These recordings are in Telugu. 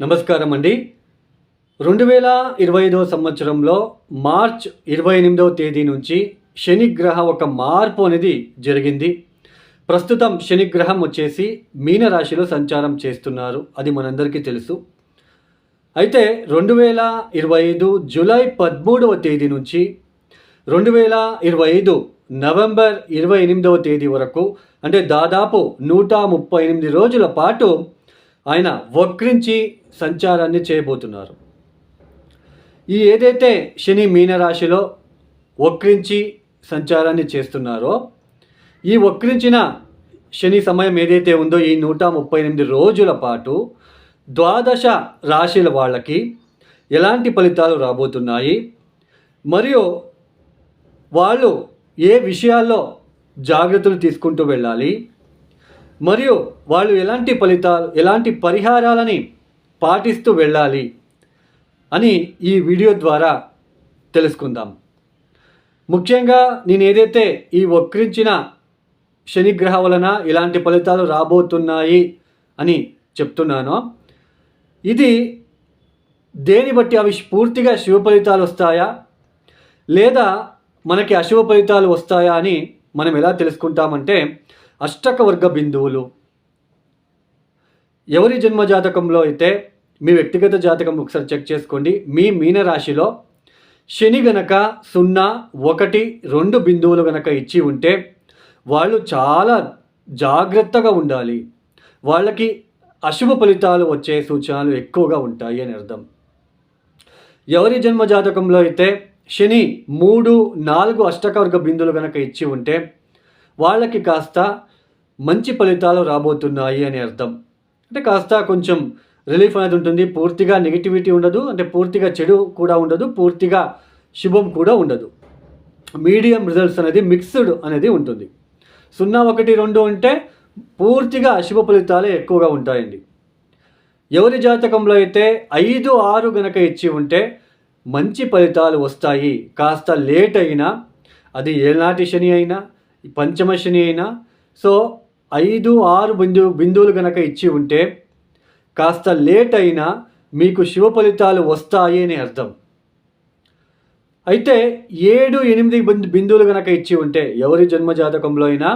నమస్కారం అండి రెండు వేల ఇరవై ఐదవ సంవత్సరంలో మార్చ్ ఇరవై ఎనిమిదవ తేదీ నుంచి శనిగ్రహ ఒక మార్పు అనేది జరిగింది. ప్రస్తుతం శనిగ్రహం వచ్చేసి మీనరాశిలో సంచారం చేస్తున్నారు అది మనందరికీ తెలుసు. అయితే రెండు వేల ఇరవై ఐదు జూలై పదమూడవ తేదీ నుంచి రెండు వేల ఇరవై ఐదు నవంబర్ ఇరవై ఎనిమిదవ తేదీ వరకు అంటే దాదాపు నూట ముప్పై ఎనిమిది రోజుల పాటు ఆయన వక్రించి సంచారాన్ని చేయబోతున్నారు. ఈ ఏదైతే శని మీనరాశిలో వక్రించి సంచారాన్ని చేస్తున్నారో ఈ వక్రించిన శని సమయం ఏదైతే ఉందో ఈ నూట ముప్పై ఎనిమిది రోజుల పాటు ద్వాదశ రాశిల వాళ్ళకి ఎలాంటి ఫలితాలు రాబోతున్నాయి? మరియు వాళ్ళు ఏ విషయాల్లో జాగ్రత్తలు తీసుకుంటూ వెళ్ళాలి? మరియు వాళ్ళు ఎలాంటి ఫలితాలు ఎలాంటి పరిహారాలని పాటిస్తూ వెళ్ళాలి అని ఈ వీడియో ద్వారా తెలుసుకుందాం. ముఖ్యంగా నేను ఏదైతే ఈ వక్రించిన శనిగ్రహ వలన ఇలాంటి ఫలితాలు రాబోతున్నాయి అని చెప్తున్నానో ఇది దేని బట్టి అవి పూర్తిగా శివ ఫలితాలు వస్తాయా లేదా మనకి అశుభ ఫలితాలు వస్తాయా అని మనం ఎలా తెలుసుకుంటామంటే అష్టకవర్గ బిందువులు. ఎవరి జన్మ జాతకంలో అయితే మీ వ్యక్తిగత జాతకం ఒకసారి చెక్ చేసుకోండి. మీ మీనరాశిలో శని గనక సున్నా ఒకటి రెండు బిందువులు గనక ఇచ్చి ఉంటే వాళ్ళు చాలా జాగ్రత్తగా ఉండాలి. వాళ్ళకి అశుభ ఫలితాలు వచ్చే సూచనలు ఎక్కువగా ఉంటాయి అని అర్థం. ఎవరి జన్మ జాతకంలో అయితే శని మూడు నాలుగు అష్టకవర్గ బిందువులు కనుక ఇచ్చి ఉంటే వాళ్ళకి కాస్త మంచి ఫలితాలు రాబోతున్నాయి అని అర్థం. అంటే కాస్త కొంచెం రిలీఫ్ అనేది ఉంటుంది. పూర్తిగా నెగిటివిటీ ఉండదు. అంటే పూర్తిగా చెడు కూడా ఉండదు. పూర్తిగా శుభం కూడా ఉండదు. మీడియం రిజల్ట్స్ అనేది మిక్స్డ్ అనేది ఉంటుంది. సున్నా ఒకటి రెండు ఉంటే పూర్తిగా అశుభ ఫలితాలే ఎక్కువగా ఉంటాయండి. ఎవరి జాతకంలో అయితే ఐదు ఆరు గనక ఇచ్చి ఉంటే మంచి ఫలితాలు వస్తాయి. కాస్త లేట్ అయినా అది ఏనాటి శని అయినా పంచమ శని అయినా సో ఐదు ఆరు బిందు బిందువులు గనక ఇచ్చి ఉంటే కాస్త లేట్ అయినా మీకు శుభ ఫలితాలు వస్తాయి అని అర్థం. అయితే ఏడు ఎనిమిది బిందు బిందువులు గనక ఇచ్చి ఉంటే ఎవరి జన్మ జాతకంలో అయినా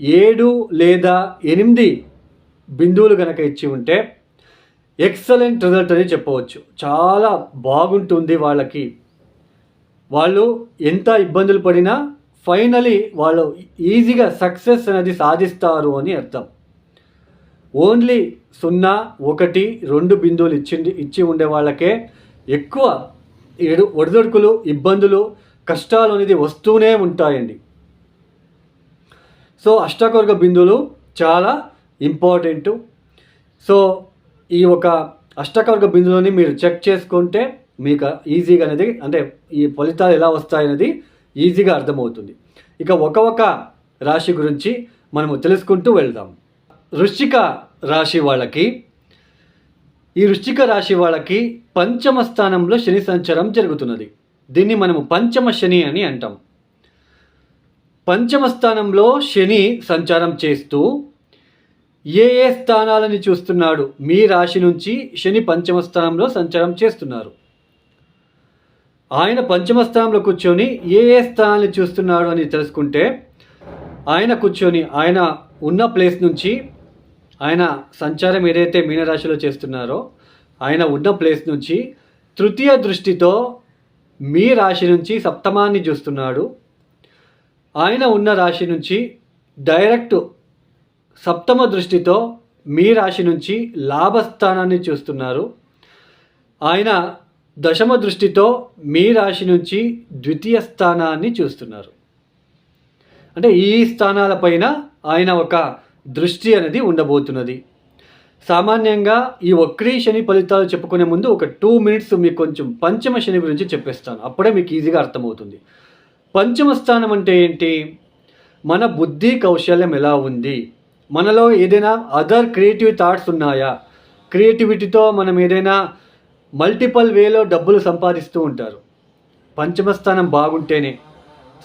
ఏడు లేదా ఎనిమిది బిందువులు గనక ఇచ్చి ఉంటే ఎక్సలెంట్ రిజల్ట్ అని చెప్పవచ్చు. చాలా బాగుంటుంది వాళ్ళకి. వాళ్ళు ఎంత ఇబ్బందులు పడినా ఫైనలీ వాళ్ళు ఈజీగా సక్సెస్ అనేది సాధిస్తారు అని అర్థం. ఓన్లీ సున్నా ఒకటి రెండు బిందువులు ఇచ్చింది ఇచ్చి ఉండే వాళ్ళకే ఎక్కువ ఎడు ఒడిదొడుకులు ఇబ్బందులు కష్టాలు అనేది వస్తూనే ఉంటాయండి. సో అష్టాకవర్గ బిందువులు చాలా ఇంపార్టెంటు సో ఈ ఒక అష్టకవర్గ బిందువులని మీరు చెక్ చేసుకుంటే మీకు ఈజీగా అనేది అంటే ఈ ఫలితాలు ఎలా వస్తాయనేది ఈజీగా అర్థమవుతుంది. ఇక ఒక ఒక రాశి గురించి మనము తెలుసుకుంటూ వెళ్దాం. వృశ్చిక రాశి వాళ్ళకి ఈ వృశ్చిక రాశి వాళ్ళకి పంచమ స్థానంలో శని సంచారం జరుగుతున్నది. దీన్ని మనము పంచమ శని అని అంటాం. పంచమ స్థానంలో శని సంచారం చేస్తూ ఏ ఏ స్థానాలని చూస్తున్నాడు? మీ రాశి నుంచి శని పంచమ స్థానంలో సంచారం చేస్తున్నారు. ఆయన పంచమ స్థానంలో కూర్చొని ఏ ఏ స్థానాన్ని చూస్తున్నాడు అని తెలుసుకుంటే ఆయన కూర్చొని ఆయన ఉన్న ప్లేస్ నుంచి ఆయన సంచారం ఏదైతే మీనరాశిలో చేస్తున్నారో ఆయన ఉన్న ప్లేస్ నుంచి తృతీయ దృష్టితో మీ రాశి నుంచి సప్తమాన్ని చూస్తున్నాడు. ఆయన ఉన్న రాశి నుంచి డైరెక్ట్ సప్తమ దృష్టితో మీ రాశి నుంచి లాభస్థానాన్ని చూస్తున్నారు. ఆయన దశమ దృష్టితో మీ రాశి నుంచి ద్వితీయ స్థానాన్ని చూస్తున్నారు. అంటే ఈ స్థానాలపైన ఆయన ఒక దృష్టి అనేది ఉండబోతున్నది. సామాన్యంగా ఈ వక్రీ శని ఫలితాలు చెప్పుకునే ముందు ఒక టూ మినిట్స్ మీకు కొంచెం పంచమ శని గురించి చెప్పేస్తాను. అప్పుడే మీకు ఈజీగా అర్థమవుతుంది. పంచమ స్థానం అంటే ఏంటి? మన బుద్ధి కౌశల్యం ఎలా ఉంది? మనలో ఏదైనా అదర్ క్రియేటివ్ థాట్స్ ఉన్నాయా? క్రియేటివిటీతో మనం ఏదైనా మల్టిపల్ వేలో డబ్బులు సంపాదిస్తూ ఉంటారు. పంచమస్థానం బాగుంటేనే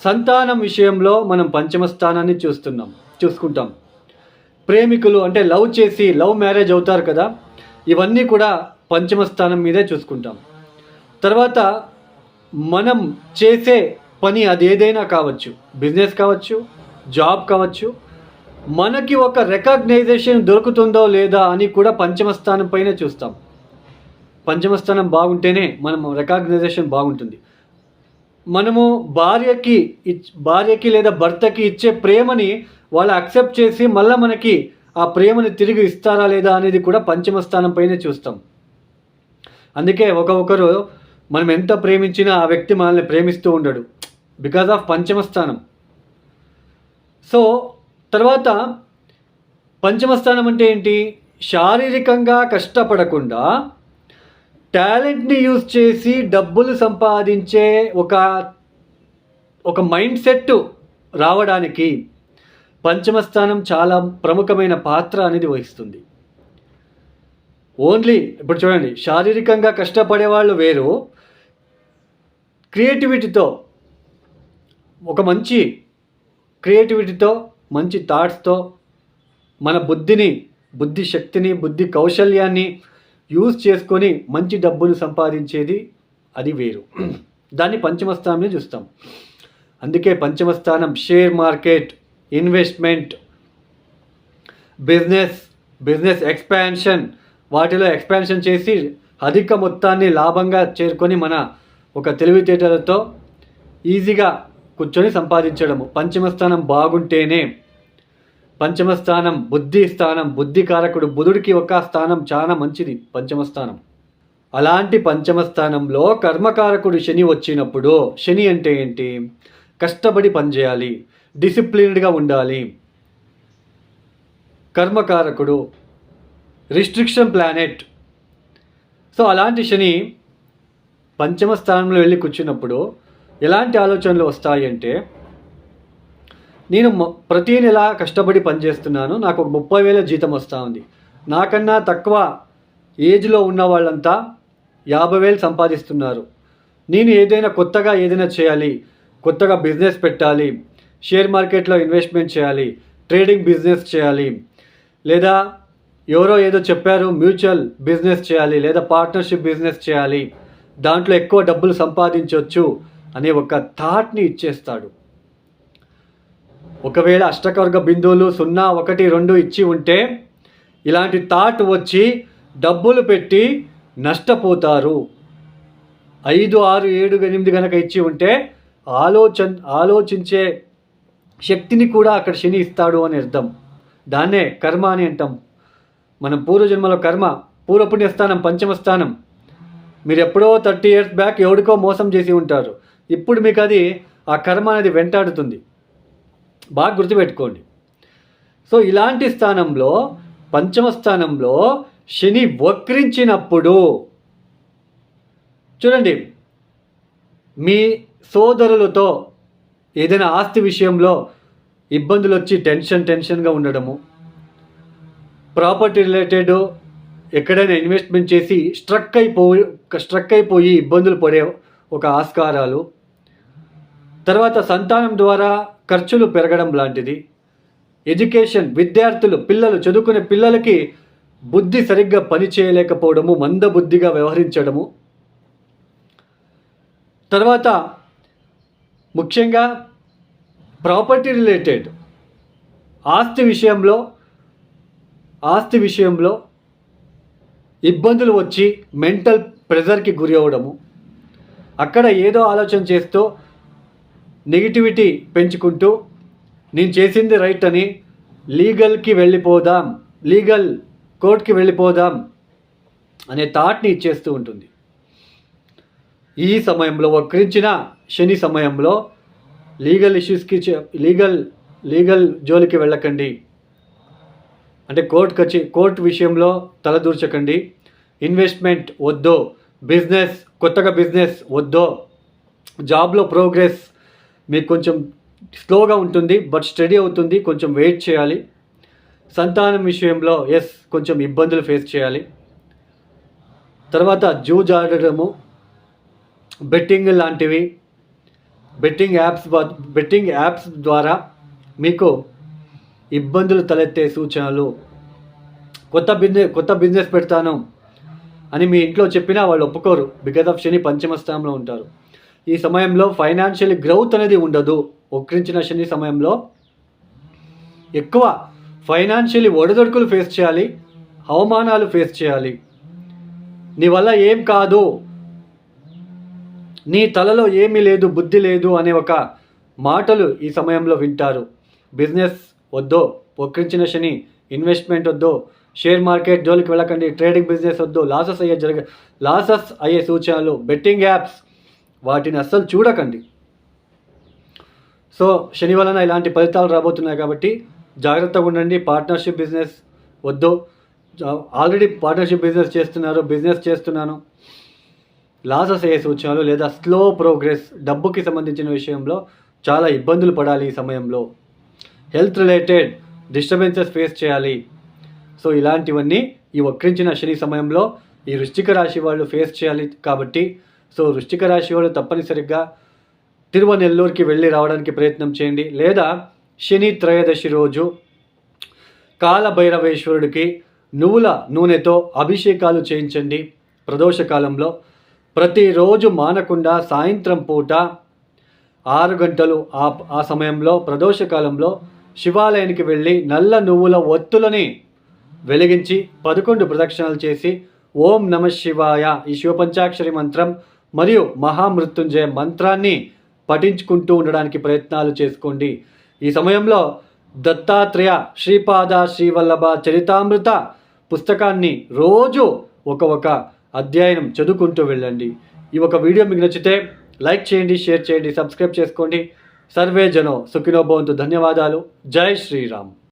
సంతానం విషయంలో మనం పంచమస్థానాన్ని చూస్తున్నాం చూసుకుంటాం. ప్రేమికులు అంటే లవ్ చేసి లవ్ మ్యారేజ్ అవుతారు కదా ఇవన్నీ కూడా పంచమస్థానం మీదే చూసుకుంటాం. తర్వాత మనం చేసే పని అది ఏదైనా కావచ్చు బిజినెస్ కావచ్చు జాబ్ కావచ్చు మనకి ఒక రికగ్నైజేషన్ దొరుకుతుందో లేదా అని కూడా పంచమస్థానం పైన చూస్తాం. పంచమ స్థానం బాగుంటేనే మనం రికాగ్నైజేషన్ బాగుంటుంది. మనము భార్యకి భార్యకి లేదా భర్తకి ఇచ్చే ప్రేమని వాళ్ళు అక్సెప్ట్ చేసి మళ్ళీ మనకి ఆ ప్రేమని తిరిగి ఇస్తారా లేదా అనేది కూడా పంచమ స్థానం పైనే చూస్తాం. అందుకే ఒక ఒకరు మనం ఎంత ప్రేమించినా ఆ వ్యక్తి మనల్ని ప్రేమిస్తూ ఉండడు. బికాజ్ ఆఫ్ పంచమ స్థానం సో తర్వాత పంచమ స్థానం అంటే ఏంటి? శారీరకంగా కష్టపడకుండా టాలెంట్ని యూజ్ చేసి డబ్బులు సంపాదించే ఒక ఒక మైండ్ సెట్ రావడానికి పంచమస్థానం చాలా ప్రముఖమైన పాత్ర అనేది వహిస్తుంది. ఓన్లీ ఇప్పుడు చూడండి శారీరకంగా కష్టపడే వాళ్ళు వేరు. క్రియేటివిటీతో ఒక మంచి క్రియేటివిటీతో మంచి థాట్స్తో మన బుద్ధిని బుద్ధి శక్తిని బుద్ధి కౌశల్యాన్ని యూజ్ చేసుకొని మంచి డబ్బులు సంపాదించేది అది వేరు. దాన్ని పంచమ చూస్తాం. అందుకే పంచమస్థానం share market investment business business expansion వాటిలో ఎక్స్పాన్షన్ చేసి అధిక మొత్తాన్ని లాభంగా చేరుకొని మన ఒక తెలివితేటలతో ఈజీగా కూర్చొని సంపాదించడము. పంచమస్థానం బాగుంటేనే పంచమ స్థానం బుద్ధి స్థానం బుద్ధి కారకుడు బుధుడికి ఒక స్థానం చాలా మంచిది పంచమ స్థానం అలాంటి పంచమ స్థానంలో కర్మకారకుడు శని వచ్చినప్పుడు శని అంటే ఏంటి? కష్టపడి పనిచేయాలి డిసిప్లిన్డ్గా ఉండాలి. కర్మకారకుడు రిస్ట్రిక్షన్ ప్లానెట్ సో అలాంటి శని పంచమ స్థానంలో వెళ్ళి కూర్చున్నప్పుడు ఎలాంటి ఆలోచనలు వస్తాయంటే నేను ప్రతి నెల కష్టపడి పనిచేస్తున్నాను. నాకు ఒక ముప్పై వేల జీతం వస్తూ ఉంది. నాకన్నా తక్కువ ఏజ్లో ఉన్న వాళ్ళంతా యాభై వేలు సంపాదిస్తున్నారు. నేను ఏదైనా కొత్తగా ఏదైనా చేయాలి కొత్తగా బిజినెస్ పెట్టాలి షేర్ మార్కెట్లో ఇన్వెస్ట్మెంట్ చేయాలి ట్రేడింగ్ బిజినెస్ చేయాలి లేదా ఎవరో ఏదో చెప్పారు మ్యూచువల్ బిజినెస్ చేయాలి లేదా పార్ట్నర్షిప్ బిజినెస్ చేయాలి దాంట్లో ఎక్కువ డబ్బులు సంపాదించవచ్చు అనే ఒక థాట్ని ఇచ్చేస్తాడు. ఒకవేళ అష్టకవర్గ బిందువులు సున్నా ఒకటి రెండు ఇచ్చి ఉంటే ఇలాంటి థాట్ వచ్చి డబ్బులు పెట్టి నష్టపోతారు. ఐదు ఆరు ఏడు ఎనిమిది కనుక ఇచ్చి ఉంటే ఆలోచన ఆలోచించే శక్తిని కూడా అక్కడ శని ఇస్తాడు అని అర్థం. దాన్నే కర్మ అని అంటాం. మనం పూర్వజన్మలో కర్మ పూర్వపుణ్యస్థానం పంచమ స్థానం. మీరు ఎప్పుడో థర్టీ ఇయర్స్ బ్యాక్ ఎవడికో మోసం చేసి ఉంటారు. ఇప్పుడు మీకు అది ఆ కర్మ అనేది వెంటాడుతుంది. బాగా గుర్తుపెట్టుకోండి. సో ఇలాంటి స్థానంలో పంచమ స్థానంలో శని వక్రించినప్పుడు చూడండి మీ సోదరులతో ఏదైనా ఆస్తి విషయంలో ఇబ్బందులు వచ్చి టెన్షన్ టెన్షన్గా ఉండడము ప్రాపర్టీ రిలేటెడ్ ఎక్కడైనా ఇన్వెస్ట్మెంట్ చేసి స్ట్రక్ అయిపోయి స్ట్రక్ అయిపోయి ఇబ్బందులు పడే ఒక ఆస్కారాలు తర్వాత సంతానం ద్వారా ఖర్చులు పెరగడం లాంటిది. ఎడ్యుకేషన్ విద్యార్థులు పిల్లలు చదువుకునే పిల్లలకి బుద్ధి సరిగ్గా పని చేయలేకపోవడము మందబుద్ధిగా వ్యవహరించడము. తర్వాత ముఖ్యంగా ప్రాపర్టీ రిలేటెడ్ ఆస్తి విషయంలో ఆస్తి విషయంలో ఇబ్బందులు వచ్చి మెంటల్ ప్రెజర్కి గురి అవ్వడము అక్కడ ఏదో ఆలోచన చేస్తూ నెగిటివిటీ పెంచుకుంటూ నేను చేసింది రైట్ అని లీగల్కి వెళ్ళిపోదాం లీగల్ కోర్టుకి వెళ్ళిపోదాం అనే థాట్ని ఇచ్చేస్తూ ఉంటుంది. ఈ సమయంలో వక్రించిన శని సమయంలో లీగల్ ఇష్యూస్కి లీగల్ లీగల్ జోలికి వెళ్ళకండి. అంటే కోర్టుకు వచ్చి కోర్టు విషయంలో తలదూర్చకండి ఇన్వెస్ట్మెంట్ వద్దో బిజినెస్ కొత్తగా బిజినెస్ వద్దో జాబ్లో ప్రోగ్రెస్ మీకు కొంచెం స్లోగా ఉంటుంది బట్ స్టడీ అవుతుంది కొంచెం వెయిట్ చేయాలి. సంతానం విషయంలో ఎస్ కొంచెం ఇబ్బందులు ఫేస్ చేయాలి. తర్వాత జూజ్ ఆడడము బెట్టింగ్ లాంటివి బెట్టింగ్ యాప్స్ బెట్టింగ్ యాప్స్ ద్వారా మీకు ఇబ్బందులు తలెత్తే సూచనలు. కొత్త బిజినెస్ కొత్త బిజినెస్ పెడతాను అని మీ ఇంట్లో చెప్పినా వాళ్ళు ఒప్పుకోరు. బికాజ్ ఆఫ్ శని పంచమ స్థానంలో ఉంటారు. ఈ సమయంలో ఫైనాన్షియల్ గ్రోత్ అనేది ఉండదు. ఒక్కరించిన శని సమయంలో ఎక్కువ ఫైనాన్షియల్ ఒడిదొడుకులు ఫేస్ చేయాలి అవమానాలు ఫేస్ చేయాలి. నీ వల్ల ఏం కాదు నీ తలలో ఏమీ లేదు బుద్ధి లేదు అనే ఒక మాటలు ఈ సమయంలో వింటారు. బిజినెస్ వద్దో ఒక్కరించిన శని ఇన్వెస్ట్మెంట్ వద్దో షేర్ మార్కెట్ జోలికి వెళ్ళకండి ట్రేడింగ్ బిజినెస్ వద్దు లాసెస్ అయ్యే జరగ లాసెస్ అయ్యే సూచనలు బెట్టింగ్ యాప్స్ వాటిని అస్సలు చూడకండి. సో శని వలన ఇలాంటి ఫలితాలు రాబోతున్నాయి కాబట్టి జాగ్రత్తగా ఉండండి. పార్ట్నర్షిప్ బిజినెస్ వద్దు. ఆల్రెడీ పార్ట్నర్షిప్ బిజినెస్ చేస్తున్నారు బిజినెస్ చేస్తున్నాను. లాసెస్ అయ్యే సూచనలు లేదా స్లో ప్రోగ్రెస్ డబ్బుకి సంబంధించిన విషయంలో చాలా ఇబ్బందులు పడాలి ఈ సమయంలో. హెల్త్ రిలేటెడ్ డిస్టర్బెన్సెస్ ఫేస్ చేయాలి. సో ఇలాంటివన్నీ ఈ వక్రించిన శని సమయంలో ఈ వృశ్చిక రాశి వాళ్ళు ఫేస్ చేయాలి కాబట్టి సో వృశ్చిక రాశి వాళ్ళు తప్పనిసరిగా తిరువనెల్లూరుకి వెళ్ళి రావడానికి ప్రయత్నం చేయండి. లేదా శని త్రయోదశి రోజు కాలభైరవేశ్వరుడికి నువ్వుల నూనెతో అభిషేకాలు చేయించండి. ప్రదోష కాలంలో ప్రతిరోజు మానకుండా సాయంత్రం పూట ఆరు గంటలు ఆ ఆ సమయంలో ప్రదోష కాలంలో శివాలయానికి వెళ్ళి నల్ల నువ్వుల ఒత్తులని వెలిగించి పదకొండు ప్రదక్షిణలు చేసి ఓం నమ శివాయ ఈ శివపంచాక్షరి మంత్రం మరియు మహామృత్యుంజయ మంత్రాన్ని పఠించుకుంటూ ఉండడానికి ప్రయత్నాలు చేసుకోండి. ఈ సమయంలో దత్తాత్రేయ శ్రీపాద శ్రీవల్లభ చరితామృత పుస్తకాన్ని రోజు ఒక ఒక అధ్యయనం చదువుకుంటూ వెళ్ళండి. ఈ ఒక వీడియో మీకు నచ్చితే లైక్ చేయండి షేర్ చేయండి సబ్స్క్రైబ్ చేసుకోండి. సర్వే జనో సుఖినోభవంతు ధన్యవాదాలు. జై శ్రీరామ్.